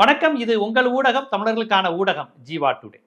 வணக்கம் இது உங்கள் ஊடகம் தமிழர்களுக்கான ஊடகம் ஜீவா டுடே.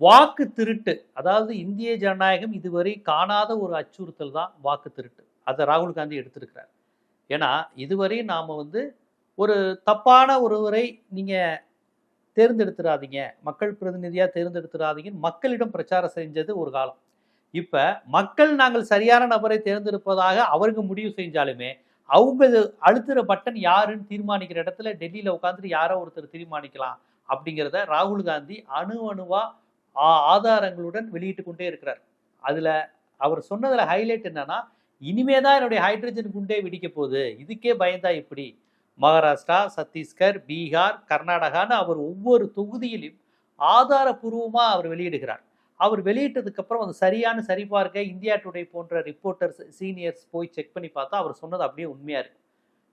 வாக்கு திருட்டு அதாவது இந்திய ஜனநாயகம் இதுவரை காணாத ஒரு அச்சுறுத்தல் தான் வாக்கு திருட்டு. அதை ராகுல் காந்தி எடுத்திருக்கிறார். ஏன்னா இதுவரை நாம் வந்து ஒரு தப்பான ஒருவரை நீங்கள் தேர்ந்தெடுத்துடாதீங்க மக்கள் பிரதிநிதியாக தேர்ந்தெடுத்துடாதீங்கன்னு மக்களிடம் பிரச்சாரம் செஞ்சது ஒரு காலம். இப்போ மக்கள் நாங்கள் சரியான நபரை தேர்ந்தெடுப்பதாக அவருக்கு முடிவு செஞ்சாலுமே அவங்க இது அழுத்துற பட்டன் யாருன்னு தீர்மானிக்கிற இடத்துல டெல்லியில் உட்காந்துட்டு யாரோ ஒருத்தர் தீர்மானிக்கலாம் அப்படிங்கிறத ராகுல் காந்தி அணு அணுவா ஆ- ஆதாரங்களுடன் வெளியிட்டு கொண்டே இருக்கிறார். அதில் அவர் சொன்னதில் ஹைலைட் என்னன்னா இனிமே தான் என்னுடைய ஹைட்ரஜன் குண்டே வெடிக்க போகுது. இதுக்கே பயந்தா இப்படி மகாராஷ்டிரா சத்தீஸ்கர் பீகார் கர்நாடகான்னு அவர் ஒவ்வொரு தொகுதியிலும் ஆதாரபூர்வமாக அவர் வெளியிடுகிறார். அவர் வெளியிட்டதுக்கு அப்புறம் அது சரியான சரிபார்க்க இந்தியா டுடே போன்ற ரிப்போர்ட்டர்ஸ் சீனியர்ஸ் போய் செக் பண்ணி பார்த்தா அவர் சொன்னது அப்படியே உண்மையா இருக்கு.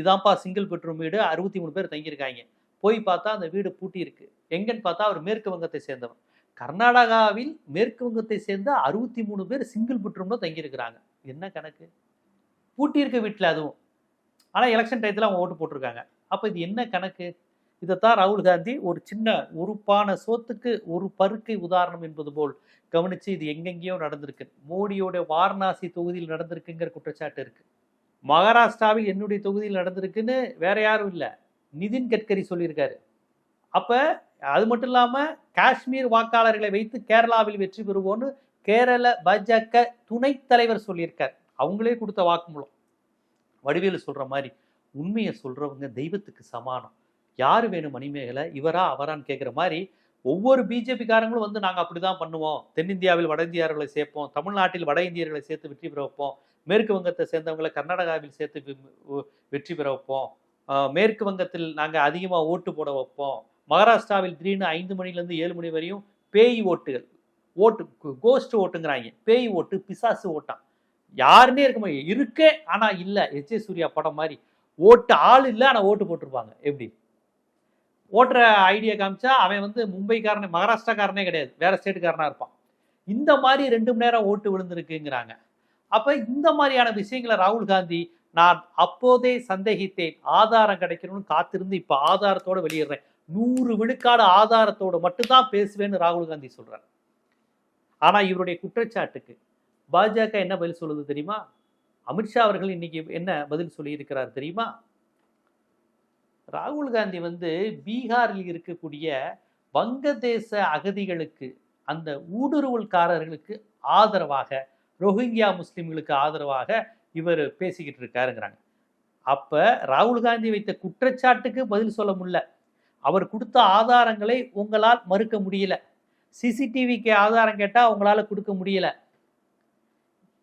இதான்ப்பா சிங்கிள் பெட்ரூம் வீடு அறுபத்தி மூணு பேர் தங்கியிருக்காங்க. போய் பார்த்தா அந்த வீடு பூட்டி இருக்கு. எங்கன்னு பார்த்தா அவர் மேற்கு வங்கத்தை சேர்ந்தவர். கர்நாடகாவில் மேற்கு வங்கத்தை சேர்ந்த அறுபத்தி மூணு பேர் சிங்கிள் பெட்ரூம்ல தங்கியிருக்கிறாங்க. என்ன கணக்கு? பூட்டி இருக்க வீட்டில் அதுவும் ஆனால் எலெக்ஷன் டயத்தில் அவங்க ஓட்டு போட்டிருக்காங்க. அப்போ இது என்ன கணக்கு? இதைத்தான் ராகுல் காந்தி ஒரு சின்ன உறுப்பான சோத்துக்கு ஒரு பருக்கை உதாரணம் என்பது போல் கவனித்து இது எங்கெங்கேயோ நடந்திருக்கு. மோடியோட வாரணாசி தொகுதியில் நடந்திருக்குங்கிற குற்றச்சாட்டு இருக்குது மகாராஷ்டிராவில் என்னுடைய தொகுதியில் நடந்திருக்குன்னு வேற யாரும் இல்லை. நிதின் கட்கரி சொல்லியிருக்காரு. அப்போ அது மட்டும் இல்லாமல் காஷ்மீர் வாக்காளர்களை வைத்து கேரளாவில் வெற்றி பெறுவோன்னு கேரள பாஜக துணைத் தலைவர் சொல்லியிருக்கார். அவங்களே கொடுத்த வாக்குமூலம். வடிவேலு சொல்கிற மாதிரி உண்மையை சொல்கிறவங்க தெய்வத்துக்கு சமானம். யார் வேணும் மணிமேகலை? இவரா அவரான்னு கேட்குற மாதிரி ஒவ்வொரு பிஜேபிக்காரங்களும் வந்து நாங்கள் அப்படி தான் பண்ணுவோம். தென்னிந்தியாவில் வட இந்தியர்களை சேர்ப்போம். தமிழ்நாட்டில் வட இந்தியர்களை சேர்த்து வெற்றி பெற வைப்போம். மேற்கு வங்கத்தை சேர்ந்தவங்களை கர்நாடகாவில் சேர்த்து வெற்றி பெற வைப்போம். மேற்கு வங்கத்தில் நாங்கள் அதிகமாக ஓட்டு போட வைப்போம். மகாராஷ்டிராவில் திடீர்னு ஐந்து மணிலேருந்து ஏழு மணி வரையும் பேய் ஓட்டுகள். ஓட்டு கோஸ்ட் ஓட்டுங்கிறாங்க. பேய் ஓட்டு பிசாசு ஓட்டான் யாருன்னே இருக்க முடியும் இருக்கே ஆனால் இல்லை. எச் ஏ சூர்யா படம் மாதிரி. ஓட்டு ஆள் இல்லை ஆனால் ஓட்டு போட்டிருப்பாங்க. எப்படி? ஓட்டுற ஐடியா காமிச்சா அவன் வந்து மும்பைக்காரனே மகாராஷ்டிராக்காரனே கிடையாது. வேற ஸ்டேட்டுக்காரனா இருப்பான். இந்த மாதிரி ரெண்டு மணி நேரம் ஓட்டு விழுந்திருக்குங்கிறாங்க. அப்ப இந்த மாதிரியான விஷயங்களை ராகுல் காந்தி நான் அப்போதே சந்தேகித்தேன். ஆதாரம் கிடைக்கணும்னு காத்திருந்து இப்ப ஆதாரத்தோட வெளியிடுறேன். நூறு விழுக்காடு ஆதாரத்தோட மட்டும்தான் பேசுவேன்னு ராகுல் காந்தி சொல்றார். ஆனா இவருடைய குற்றச்சாட்டுக்கு பாஜக என்ன பதில் சொல்லுது தெரியுமா? அமித்ஷா அவர்கள் இன்னைக்கு என்ன பதில் சொல்லி இருக்கிறார் தெரியுமா? ராகுல் காந்தி வந்து பீகாரில் இருக்கக்கூடிய வங்கதேச அகதிகளுக்கு அந்த ஊடுருவல்காரர்களுக்கு ஆதரவாக ரோஹிங்கியா முஸ்லீம்களுக்கு ஆதரவாக இவர் பேசிக்கிட்டு இருக்காருங்கிறாங்க. அப்போ ராகுல் காந்தி வைத்த குற்றச்சாட்டுக்கு பதில் சொல்ல முடியல. அவர் கொடுத்த ஆதாரங்களை உங்களால் மறுக்க முடியல. சிசிடிவிக்கு ஆதாரம் கேட்டால் உங்களால் கொடுக்க முடியல.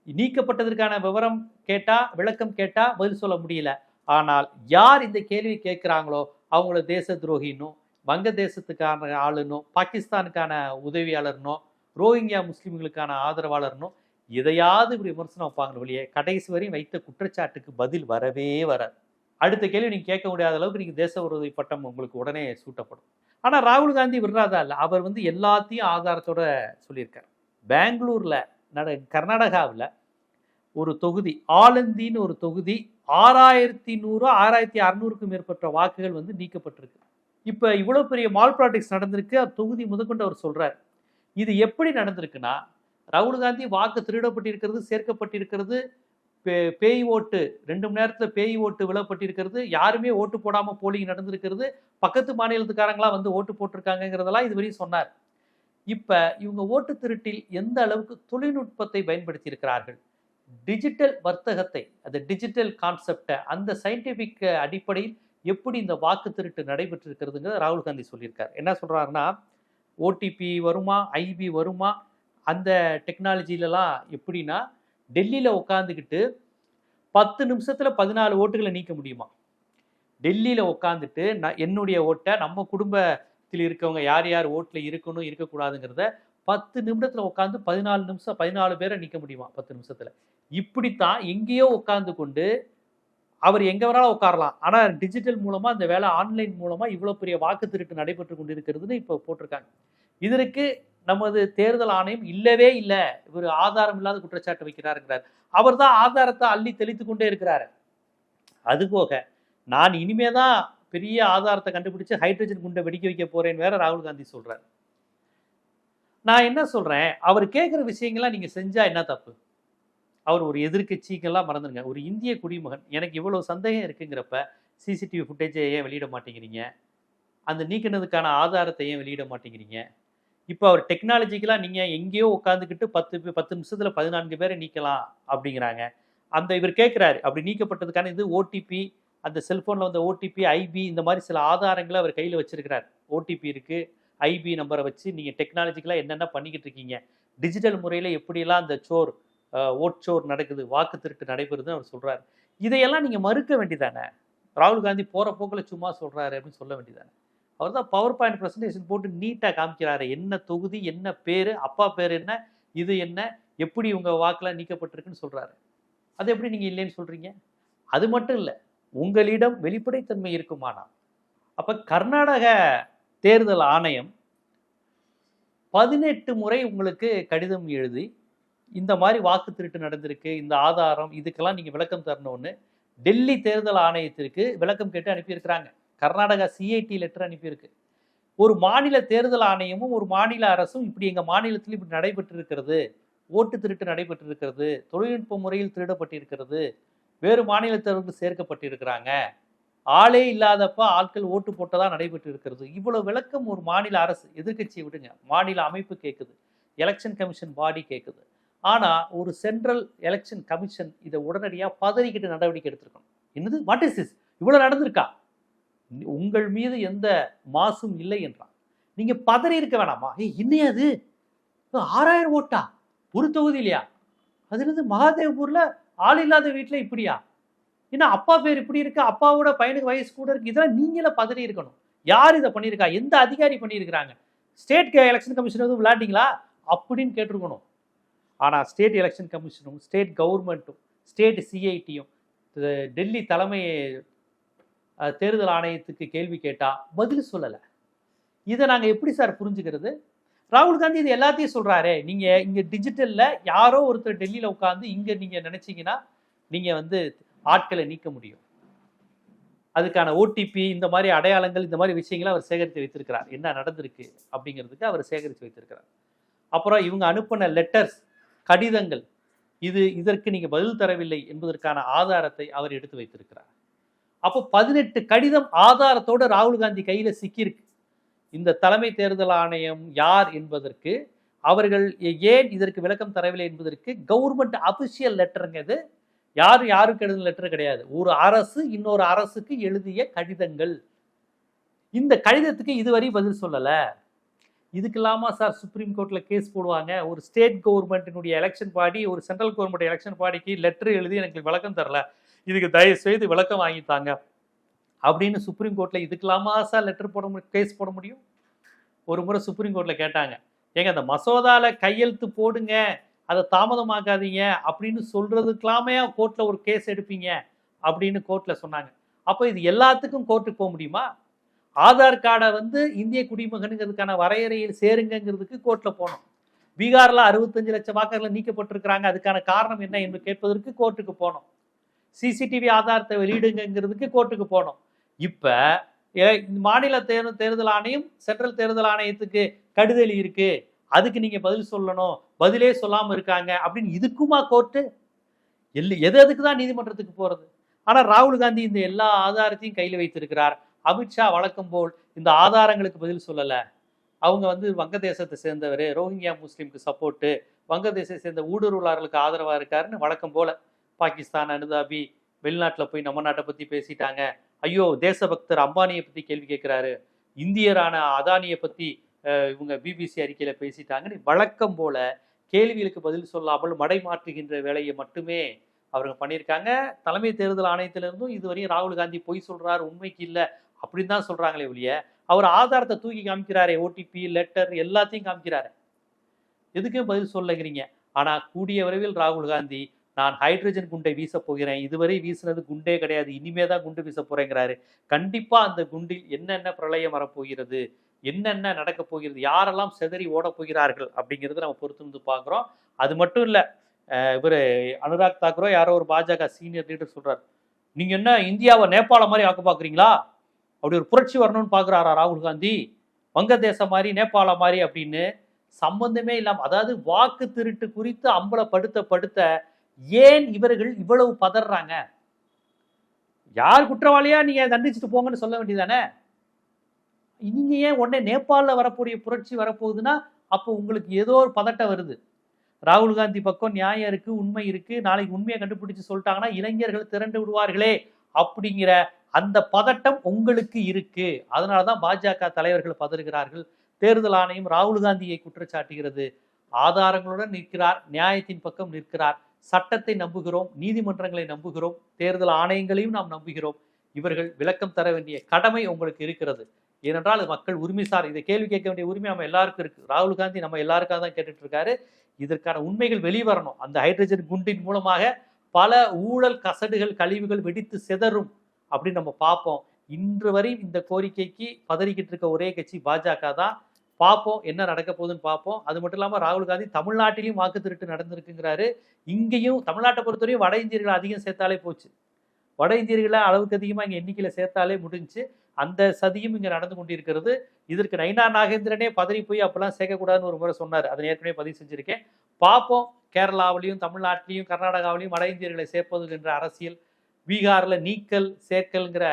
நீக்கப்பட்டதற்கான விவரம் கேட்டால் விளக்கம் கேட்டால் பதில் சொல்ல முடியல. ஆனால் யார் இந்த கேள்வி கேட்குறாங்களோ அவங்கள தேச துரோகினும் வங்கதேசத்துக்கான ஆளுனும் பாகிஸ்தானுக்கான உதவியாளர்னோ ரோஹிங்கியா முஸ்லீம்களுக்கான ஆதரவாளர்னோ எதையாவது இப்படி விமர்சனம் வைப்பாங்க வழியே கடைசி வரையும் வைத்த குற்றச்சாட்டுக்கு பதில் வரவே வராது. அடுத்த கேள்வி நீங்கள் கேட்க முடியாத அளவுக்கு நீங்கள் தேச விரோதி பட்டம் உங்களுக்கு உடனே சூட்டப்படும். ஆனால் ராகுல் காந்தி விடுறாதா இல்லை? அவர் வந்து எல்லாத்தையும் ஆதாரத்தோட சொல்லியிருக்கார். பெங்களூரில் நட கர்நாடகாவில் ஒரு தொகுதி ஆலந்தின்னு ஒரு தொகுதி ஆறாயிரத்தி நூறு ஆறாயிரத்தி அறநூறுக்கும் மேற்பட்ட வாக்குகள் வந்து நீக்கப்பட்டிருக்கு. இப்போ இவ்வளோ பெரிய மால் ப்ராடக்ட்ஸ் நடந்திருக்கு தொகுதி முதற்கொண்டு அவர் சொல்கிறார் இது எப்படி நடந்திருக்குன்னா ராகுல் காந்தி வாக்கு திருடப்பட்டிருக்கிறது சேர்க்கப்பட்டிருக்கிறது பே- பேய் ஓட்டு ரெண்டு மணி நேரத்தில் பேய் ஓட்டு விழப்பட்டிருக்கிறது யாருமே ஓட்டு போடாமல் போலிங் நடந்திருக்கிறது பக்கத்து மாநிலத்துக்காரங்களாம் வந்து ஓட்டு போட்டிருக்காங்கங்கிறதெல்லாம் இதுவரையும் சொன்னார். இப்போ இவங்க ஓட்டு திருட்டில் எந்த அளவுக்கு தொழில்நுட்பத்தை பயன்படுத்தி இருக்கிறார்கள் டிஜிட்டல் வர்த்தகத்தை அந்த டிஜிட்டல் கான்செப்டை அந்த சயின்டிஃபிக் அடிப்படையில் எப்படி இந்த வாக்கு திருட்டு நடைபெற்றிருக்கிறதுங்கிறத ராகுல் காந்தி சொல்லியிருக்கார். என்ன சொல்கிறாருன்னா ஓடிபி வருமா ஐபி வருமா அந்த டெக்னாலஜிலலாம் எப்படின்னா டெல்லியில் உட்காந்துக்கிட்டு பத்து நிமிஷத்தில் பதினாலு ஓட்டுகளை நீக்க முடியுமா? டெல்லியில் உட்காந்துட்டு நான் என்னுடைய ஓட்டை நம்ம குடும்பத்தில் இருக்கவங்க யார் யார் ஓட்டில் இருக்கணும் இருக்கக்கூடாதுங்கிறத பத்து நிமிடத்தில் உட்காந்து பதினாலு நிமிஷம் பதினாலு பேரை நிற்க முடியுமா? பத்து நிமிஷத்தில். இப்படித்தான் எங்கேயோ உட்கார்ந்து கொண்டு அவர் எங்க வேணாலும் உட்காரலாம். ஆனா டிஜிட்டல் மூலமா இந்த வேலை ஆன்லைன் மூலமா இவ்வளவு பெரிய வாக்கு திருட்டு நடைபெற்று கொண்டிருக்கிறதுன்னு இப்போ போட்டிருக்காங்க. இதற்கு நமது தேர்தல் ஆணையம் இல்லவே இல்லை. இவர் ஆதாரம் இல்லாத குற்றச்சாட்டு வைக்கிறாருங்கிறார். அவர் தான் ஆதாரத்தை அள்ளி தெளித்து கொண்டே இருக்கிறாரு. அதுபோக நான் இனிமே தான் பெரிய ஆதாரத்தை கண்டுபிடிச்சு ஹைட்ரஜன் குண்டை வெடிக்க வைக்க போறேன்னு வேற ராகுல் காந்தி சொல்றாரு. நான் என்ன சொல்றேன்? அவர் கேட்குற விஷயங்கள்லாம் நீங்க செஞ்சா என்ன தப்பு? அவர் ஒரு எதிர்கட்சிக்கெல்லாம் மறந்துடுங்க ஒரு இந்திய குடிமகன். எனக்கு இவ்வளோ சந்தேகம் இருக்குங்கிறப்ப சிசிடிவி ஃபுட்டேஜை ஏன் வெளியிட மாட்டேங்கிறீங்க? அந்த நீக்கினதுக்கான ஆதாரத்தை ஏன் வெளியிட மாட்டேங்கிறீங்க? இப்போ அவர் டெக்னாலஜிக்கெலாம் நீங்கள் எங்கேயோ உட்காந்துக்கிட்டு பத்து பத்து நிமிஷத்தில் பதினான்கு பேரை நீக்கலாம் அப்படிங்கிறாங்க. அந்த இவர் கேட்குறாரு அப்படி நீக்கப்பட்டதுக்கான இது ஓடிபி அந்த செல்ஃபோனில் வந்த ஓடிபி ஐபி இந்த மாதிரி சில ஆதாரங்களை அவர் கையில் வச்சிருக்கிறார். ஓடிபி இருக்குது ஐபி நம்பரை வச்சு நீங்கள் டெக்னாலஜிக்கலாக என்னென்ன பண்ணிக்கிட்டு இருக்கீங்க? டிஜிட்டல் முறையில் எப்படியெல்லாம் அந்த சோர் ஓட்சோர் நடக்குது வாக்கு திருட்டு நடைபெறுதுன்னு அவர் சொல்கிறார் இதையெல்லாம் நீங்கள் மறுக்க வேண்டியதானே? ராகுல் காந்தி போகிற போக்கில் சும்மா சொல்கிறாரு அப்படின்னு சொல்ல வேண்டியதானே? அவர் தான் பவர் பாயிண்ட் ப்ரெசன்டேஷன் போட்டு நீட்டாக காமிக்கிறாரு. என்ன தொகுதி என்ன பேர் அப்பா பேர் என்ன இது என்ன எப்படி உங்கள் வாக்கெலாம் நீக்கப்பட்டிருக்குன்னு சொல்கிறாரு அது எப்படி நீங்கள் இல்லைன்னு சொல்கிறீங்க அது மட்டும் இல்லை உங்களிடம் வெளிப்படைத்தன்மை இருக்குமானால். அப்போ கர்நாடக தேர்தல் ஆணையம் பதினெட்டு முறை உங்களுக்கு கடிதம் எழுதி இந்த மாதிரி வாக்கு திருட்டு நடந்திருக்கு இந்த ஆதாரம் இதுக்கெல்லாம் நீங்கள் விளக்கம் தரணும்னு டெல்லி தேர்தல் ஆணையத்திற்கு விளக்கம் கேட்டு அனுப்பியிருக்கிறாங்க. கர்நாடகா சிஐடி லெட்டர் அனுப்பியிருக்கு. ஒரு மாநில தேர்தல் ஆணையமும் ஒரு மாநில அரசும் இப்படி எங்கள் மாநிலத்தில் இப்படி நடைபெற்று இருக்கிறது ஓட்டு திருட்டு நடைபெற்று இருக்கிறது தொழில்நுட்ப முறையில் திருடப்பட்டிருக்கிறது. வேறு மாநிலத்தவருக்கு சேர்க்கப்பட்டிருக்கிறாங்க. ஆளே இல்லாதப்ப ஆட்கள் ஓட்டு போட்டதா நடைபெற்று இருக்கிறது இவ்வளவு விளக்கம் ஒரு மாநில அரசு எதிர்க்கட்சியை விடுங்க. மாநில அமைப்பு கேட்குது எலெக்ஷன் கமிஷன் பாடி கேட்குது ஆனால் ஒரு சென்ட்ரல் எலெக்ஷன் கமிஷன் இதை உடனடியாக பதறிக்கிட்டு நடவடிக்கை எடுத்திருக்கணும். என்னது? வாட் இஸ் இஸ் இவ்வளோ நடந்திருக்கா? உங்கள் மீது எந்த மாசும் இல்லை என்றான். நீங்கள் பதறி இருக்க வேணாமா? ஏய் என்னையா அது? ஆறாயிரம் ஓட்டா? ஒரு தொகுதியிலையா அது இருந்து மகாதேவ்பூரில் ஆள் இல்லாத வீட்டில் இப்படியா? ஏன்னா அப்பா பேர் இப்படி இருக்கு? அப்பாவோட பையனுக்கு வயசு கூட இருக்கு. இதெல்லாம் நீங்களே பதறி இருக்கணும். யார் இதை பண்ணியிருக்கா? எந்த அதிகாரி பண்ணியிருக்கிறாங்க? ஸ்டேட் எலெக்ஷன் கமிஷன் எதுவும் விளையாட்டிங்களா அப்படின்னு கேட்டிருக்கணும். ஆனால் ஸ்டேட் எலெக்ஷன் கமிஷனும் ஸ்டேட் கவர்மெண்ட்டும் ஸ்டேட் சிஐடியும் டெல்லி தலைமை தேர்தல் ஆணையத்துக்கு கேள்வி கேட்டால் பதில் சொல்லலை. இதை நாங்கள் எப்படி சார் புரிஞ்சுக்கிறது? ராகுல் காந்தி இது எல்லாத்தையும் சொல்கிறாரே நீங்கள் இங்கே டிஜிட்டலில் யாரோ ஒருத்தர் டெல்லியில் உட்காந்து இங்கே நீங்கள் நினச்சிங்கன்னா நீங்கள் வந்து ஆட்களை நீக்க முடியும். அதுக்கான ஓடிபி இந்த மாதிரி அடையாளங்கள் இந்த மாதிரி விஷயங்களை அவர் சேகரித்து வைத்திருக்கிறார். என்ன நடந்திருக்கு அப்படிங்கிறதுக்கு அவர் சேகரித்து வைத்திருக்கிறார். அப்புறம் இவங்க அனுப்பின லெட்டர்ஸ் கடிதங்கள். இது இதற்கு நீங்க பதில் தரவில்லை என்பதற்கான ஆதாரத்தை அவர் எடுத்து வைத்திருக்கிறார். அப்போ பதினெட்டு கடிதம் ஆதாரத்தோடு ராகுல் காந்தி கையில் சிக்கியிருக்கு. இந்த தலைமை தேர்தல் ஆணையம் யார் என்பதற்கு அவர்கள் ஏன் இதற்கு விளக்கம் தரவில்லை என்பதற்கு கவர்மெண்ட் அபிஷியல் லெட்டருங்க இது. யார் யாருக்கு எழுதின லெட்டர் கிடையாது. ஒரு அரசு இன்னொரு அரசுக்கு எழுதிய கடிதங்கள். இந்த கடிதத்துக்கு இதுவரை பதில் சொல்லலை. இதுக்கு இல்லாமல் சார் சுப்ரீம் கோர்ட்டில் கேஸ் போடுவாங்க. ஒரு ஸ்டேட் கவர்மெண்ட்டினுடைய எலெக்ஷன் பாடி ஒரு சென்ட்ரல் கவர்மெண்ட் எலெக்ஷன் பாடிக்கு லெட்டர் எழுதி எனக்கு விளக்கம் தரல. இதுக்கு தயவு செய்து விளக்கம் வாங்கித்தாங்க. அப்படின்னு சுப்ரீம் கோர்ட்ல இதுக்கெல்லாமா சார் லெட்டர் போட முடியும் கேஸ் போட முடியும்? ஒரு முறை சுப்ரீம் கோர்ட்டில் கேட்டாங்க. ஏங்க அந்த மசோதாவில் கையெழுத்து போடுங்க. அதை தாமதமாக்காதீங்க. அப்படின்னு சொல்கிறதுக்கெல்லாமே கோர்ட்டில் ஒரு கேஸ் எடுப்பீங்க? அப்படின்னு கோர்ட்டில் சொன்னாங்க. அப்போ இது எல்லாத்துக்கும் கோர்ட்டுக்கு போக முடியுமா? ஆதார் கார்டை வந்து இந்திய குடிமகனுங்கிறதுக்கான வரையறையில் சேருங்கிறதுக்கு கோர்ட்டில் போனோம். பீகாரில் அறுபத்தஞ்சு லட்சம் வாக்காளர்கள் நீக்கப்பட்டிருக்கிறாங்க. அதுக்கான காரணம் என்ன என்று கேட்பதற்கு கோர்ட்டுக்கு போனோம். சிசிடிவி ஆதாரத்தை வெளியிடுங்கிறதுக்கு கோர்ட்டுக்கு போனோம். இப்போ ஏ- இந்த மாநில தேர்தல் தேர்தல் ஆணையம் சென்ட்ரல் தேர்தல் ஆணையத்துக்கு கடுதலி இருக்கு அதுக்கு நீங்கள் பதில் சொல்லணும். பதிலே சொல்லாமல் இருக்காங்க அப்படின்னு இதுக்குமா கோர்ட்டு? எல்லு எது எதுக்கு தான் நீதிமன்றத்துக்கு போகிறது ஆனால் ராகுல் காந்தி இந்த எல்லா ஆதாரத்தையும் கையில் வைத்திருக்கிறார். அமித்ஷா வழக்கம் போல் இந்த ஆதாரங்களுக்கு பதில் சொல்லலை. அவங்க வந்து வங்கதேசத்தை சேர்ந்தவர் ரோஹிங்கியா முஸ்லீமுக்கு சப்போர்ட்டு வங்கதேசத்தை சேர்ந்த ஊடுருவலாளர்களுக்கு ஆதரவாக இருக்காருன்னு வழக்கம் போல பாகிஸ்தான் அனுதாபி வெளிநாட்டில் போய் நம்ம நாட்டை பற்றி பேசிட்டாங்க. ஐயோ தேசபக்தர் அம்பானியை பற்றி கேள்வி கேட்குறாரு இந்தியரான அதானியை பற்றி இவங்க பிபிசி அறிக்கையில் பேசிட்டாங்கன்னு வழக்கம் போல கேள்விகளுக்கு பதில் சொல்லாமல் மடை மாற்றுகின்ற வேலையை மட்டுமே அவங்க பண்ணியிருக்காங்க. தலைமை தேர்தல் ஆணையத்திலிருந்தும் இதுவரையும் ராகுல் காந்தி பொய் சொல்கிறார் உண்மைக்கு இல்லை. அப்படின்னு தான் சொல்கிறாங்களே ஒழிய அவர் ஆதாரத்தை தூக்கி காமிக்கிறாரே ஓடிபி லெட்டர் எல்லாத்தையும் காமிக்கிறாரு. எதுக்கும் பதில் சொல்லுங்கிறீங்க ஆனால் கூடிய விரைவில் ராகுல் காந்தி நான் ஹைட்ரஜன் குண்டை வீச போகிறேன். இதுவரை வீசினது குண்டே கிடையாது. இனிமே தான் குண்டு வீச போகிறேங்கிறாரு கண்டிப்பாக அந்த குண்டில் என்னென்ன பிரளயம் வரப்போகிறது? என்னென்ன நடக்க போகிறது? யாரெல்லாம் செதறி ஓட போகிறார்கள்? அப்படிங்கிறத நம்ம பொறுத்து வந்து பார்க்குறோம். அது மட்டும் இல்லை இவர் அனுராக் தாக்கூரோ யாரோ ஒரு பாஜக சீனியர் லீடர் சொல்கிறார் நீங்கள் என்ன இந்தியாவை நேபாள மாதிரி ஆக்க பார்க்குறீங்களா? அப்படி ஒரு புரட்சி வரணும்னு பார்க்குறாரா ராகுல் காந்தி? வங்கதேசம் மாதிரி நேபாளம் மாதிரி அப்படின்னு சம்பந்தமே இல்லாமல் அதாவது வாக்கு திருட்டு குறித்து அம்பலப்படுத்த படுத்த ஏன் இவர்கள் இவ்வளவு பதறாங்க? யார் குற்றவாளியா? நீங்க தண்டிச்சுட்டு போங்கன்னு சொல்ல வேண்டியதானே நீங்க ஏன் உடனே நேபாளில் வரக்கூடிய புரட்சி வரப்போகுதுன்னா அப்போ உங்களுக்கு ஏதோ ஒரு பதட்டம் வருது. ராகுல் காந்தி பக்கம் நியாயம் இருக்கு உண்மை இருக்கு நாளைக்கு உண்மையை கண்டுபிடிச்சு சொல்லிட்டாங்கன்னா இளைஞர்கள் திரண்டு விடுவார்களே அப்படிங்கிற அந்த பதட்டம் உங்களுக்கு இருக்கு. அதனால தான் பாஜக தலைவர்கள் பதறுகிறார்கள். தேர்தல் ஆணையம் ராகுல் காந்தியை குற்றச்சாட்டுகிறது. ஆதாரங்களுடன் நிற்கிறார் நியாயத்தின் பக்கம் நிற்கிறார். சட்டத்தை நம்புகிறோம் நீதிமன்றங்களை நம்புகிறோம் தேர்தல் ஆணையங்களையும் நாம் நம்புகிறோம். இவர்கள் விளக்கம் தர வேண்டிய கடமை உங்களுக்கு இருக்கிறது. ஏனென்றால் அது மக்கள் உரிமை சார் இதை கேள்வி கேட்க வேண்டிய உரிமை நம்ம எல்லாருக்கும் இருக்கு. ராகுல் காந்தி நம்ம எல்லாருக்காக தான் கேட்டுட்டு இருக்காரு இதற்கான உண்மைகள் வெளிவரணும். அந்த ஹைட்ரஜன் குண்டின் மூலமாக பல ஊழல் கசடுகள் கழிவுகள் வெடித்து சிதறும். அப்படின்னு நம்ம பார்ப்போம் இன்று வரை இந்த கோரிக்கைக்கு பதறிக்கிட்டு இருக்க ஒரே கட்சி பாஜக தான். பார்ப்போம் என்ன நடக்க போகுதுன்னு பார்ப்போம் அது மட்டும் இல்லாமல் ராகுல் காந்தி தமிழ்நாட்டிலையும் வாக்கு திருட்டு நடந்திருக்குங்கிறாரு. இங்கேயும் தமிழ்நாட்டை பொறுத்தவரையும் வட இந்தியர்கள் அதிகம் சேர்த்தாலே போச்சு. வட இந்தியர்களை அளவுக்கு அதிகமாக இங்கே எண்ணிக்கையில் சேர்த்தாலே முடிஞ்சு அந்த சதியும் இங்கே நடந்து கொண்டிருக்கிறது. இதற்கு நைனா நாகேந்திரனே பதறி போய் அப்பெல்லாம் சேர்க்கக்கூடாதுன்னு ஒரு முறை சொன்னார். அதை ஏற்கனவே பதிவு செஞ்சுருக்கேன். பார்ப்போம் கேரளாவிலையும் தமிழ்நாட்டிலையும் கர்நாடகாவிலையும் வட இந்தியர்களை சேர்ப்பது என்ற அரசியல் பீகாரில் நீக்கல் சேர்க்கல்ங்கிற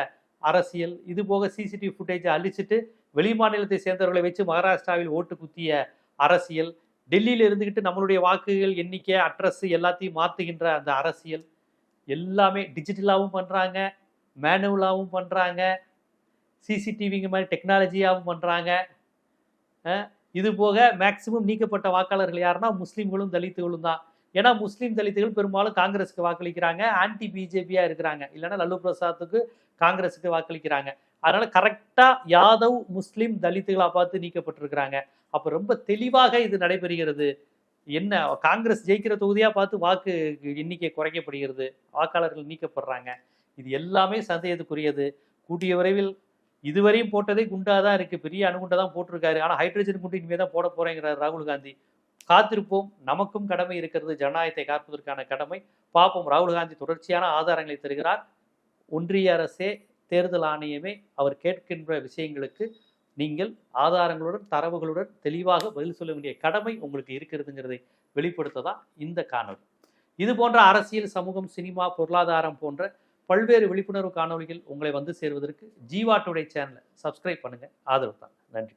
அரசியல் இது போக சிசிடிவி ஃபுட்டேஜை அழிச்சிட்டு வெளி மாநிலத்தை சேர்ந்தவர்களை வச்சு மகாராஷ்டிராவில் ஓட்டு குத்திய அரசியல் டெல்லியில் இருந்துக்கிட்டு நம்மளுடைய வாக்குகள் எண்ணிக்கை அட்ரஸ் எல்லாத்தையும் மாற்றுகின்ற அந்த அரசியல் எல்லாமே டிஜிட்டலாகவும் பண்ணுறாங்க மேனுவலாகவும் பண்ணுறாங்க சிசிடிவிங்க மாதிரி டெக்னாலஜியாகவும் பண்ணுறாங்க இது போக மேக்சிமம் நீக்கப்பட்ட வாக்காளர்கள் யாருன்னா முஸ்லீம்களும் தலித்துகளும் தான். ஏன்னா முஸ்லீம் தலித்துகள் பெரும்பாலும் காங்கிரஸுக்கு வாக்களிக்கிறாங்க. ஆன்டி பிஜேபியாக இருக்கிறாங்க. இல்லைன்னா லல்லு பிரசாத்துக்கு காங்கிரஸுக்கு வாக்களிக்கிறாங்க. அதனால கரெக்டாக யாதவ் முஸ்லீம் தலித்துகளா பார்த்து நீக்கப்பட்டிருக்கிறாங்க. அப்போ ரொம்ப தெளிவாக இது நடைபெறுகிறது. என்ன காங்கிரஸ் ஜெயிக்கிற தொகுதியாக பார்த்து வாக்கு எண்ணிக்கை குறைக்கப்படுகிறது. வாக்காளர்கள் நீக்கப்படுறாங்க. இது எல்லாமே சந்தேகத்துக்குரியது. கூட்டிய விரைவில் இதுவரையும் போட்டதே குண்டா தான் இருக்கு. பெரிய அணுகுண்டா தான் போட்டிருக்காரு. ஆனால் ஹைட்ரஜன் குண்டு இனிமேதான் போட போறேங்கிறார் ராகுல் காந்தி. காத்திருப்போம். நமக்கும் கடமை இருக்கிறது. ஜனநாயகத்தை காப்பதற்கான கடமை. பார்ப்போம். ராகுல் காந்தி தொடர்ச்சியான ஆதாரங்களை தருகிறார். ஒன்றிய அரசே தேர்தல் ஆணையமே அவர் கேட்கின்ற விஷயங்களுக்கு நீங்கள் ஆதாரங்களுடன் தரவுகளுடன் தெளிவாக பதில் சொல்ல வேண்டிய கடமை உங்களுக்கு இருக்கிறதுங்கிறதை வெளிப்படுத்ததான் இந்த காணொலி இது போன்ற அரசியல் சமூகம் சினிமா பொருளாதாரம் போன்ற பல்வேறு விழிப்புணர்வு காணொளிகள் உங்களை வந்து சேர்வதற்கு ஜீவா டுடே சேனலை சப்ஸ்கிரைப் பண்ணுங்க. ஆதரவு தான். நன்றி.